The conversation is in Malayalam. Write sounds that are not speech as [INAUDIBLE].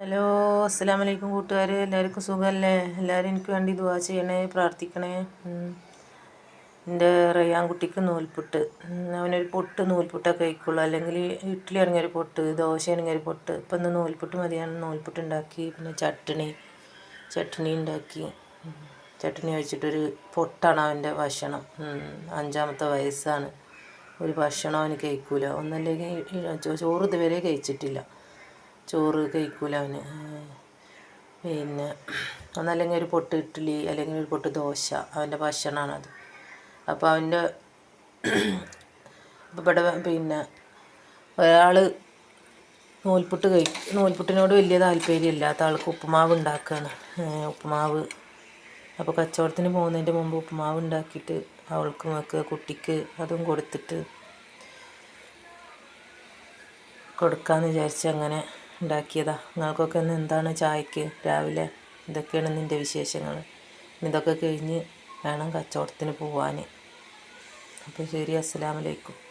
ഹലോ അസ്സാം വലൈക്കും കൂട്ടുകാർ എല്ലാവർക്കും സുഖമല്ലേ എല്ലാവരും എനിക്ക് വേണ്ടി ദുവാ ചെയ്യണേ പ്രാർത്ഥിക്കണേ. എന്റെ റയാൻ കുട്ടിക്ക് നൂൽപുട്ട് അവനൊരു പൊട്ട് നൂൽപുട്ടൊക്കെ കഴിക്കുള്ളൂ. അല്ലെങ്കിൽ ഇഡ്ഡലി ആണെങ്കിൽ ഒരു പൊട്ട് ദോശ ആണെങ്കിൽ ഒരു പൊട്ട്. ഇപ്പം ഇന്ന് നൂൽപുട്ട് മതിയാണ്. നൂൽപുട്ട് ഉണ്ടാക്കി പിന്നെ ചട്ടണി ചട്ണി ഉണ്ടാക്കി. ചട്ണി കഴിച്ചിട്ടൊരു പൊട്ടാണ് അവന്റെ ഭക്ഷണം. അഞ്ചാമത്തെ വയസ്സാണ്. ഒരു ഭക്ഷണം അവന് കഴിക്കൂല. ഒന്നല്ലെങ്കിൽ ചോറ് ഇതുവരെ കഴിച്ചിട്ടില്ല. ചോറ് കഴിക്കൂല അവന്. പിന്നെ ഒന്നല്ലെങ്കിൽ ഒരു പൊട്ട് ഇഡ്ഡലി അല്ലെങ്കിൽ ഒരു പൊട്ട് ദോശ അവന്റെ ഭക്ഷണമാണത് അപ്പോൾ അവന്റെ [CLEARS THROAT] ഇവിടെ പിന്നെ ഒരാൾ നൂൽപുട്ട് കഴി നൂൽപുട്ടിനോട് വലിയ താല്പര്യം ഇല്ലാത്ത ആൾക്ക് ഉപ്പുമാവ് ഉണ്ടാക്കുകയാണ് ഉപ്പുമാവ്. അപ്പോൾ കച്ചവടത്തിന് പോകുന്നതിന്റെ മുമ്പ് ഉപ്പുമാവ് ഉണ്ടാക്കിയിട്ട് അവൾക്ക് മക്ക് കുട്ടിക്ക് അതും കൊടുത്തിട്ട് കൊടുക്കാമെന്ന് വിചാരിച്ച് അങ്ങനെ ഉണ്ടാക്കിയതാ. നിങ്ങൾക്കൊക്കെ ഇന്ന് എന്താണ് ചായക്ക് രാവിലെ? ഇതൊക്കെയാണ് നിന്റെ വിശേഷങ്ങൾ ഇതൊക്കെ കഴിഞ്ഞ് വേണം കച്ചവടത്തിന് പോവാൻ അപ്പോൾ ശരി അസ്സലാമലൈക്കും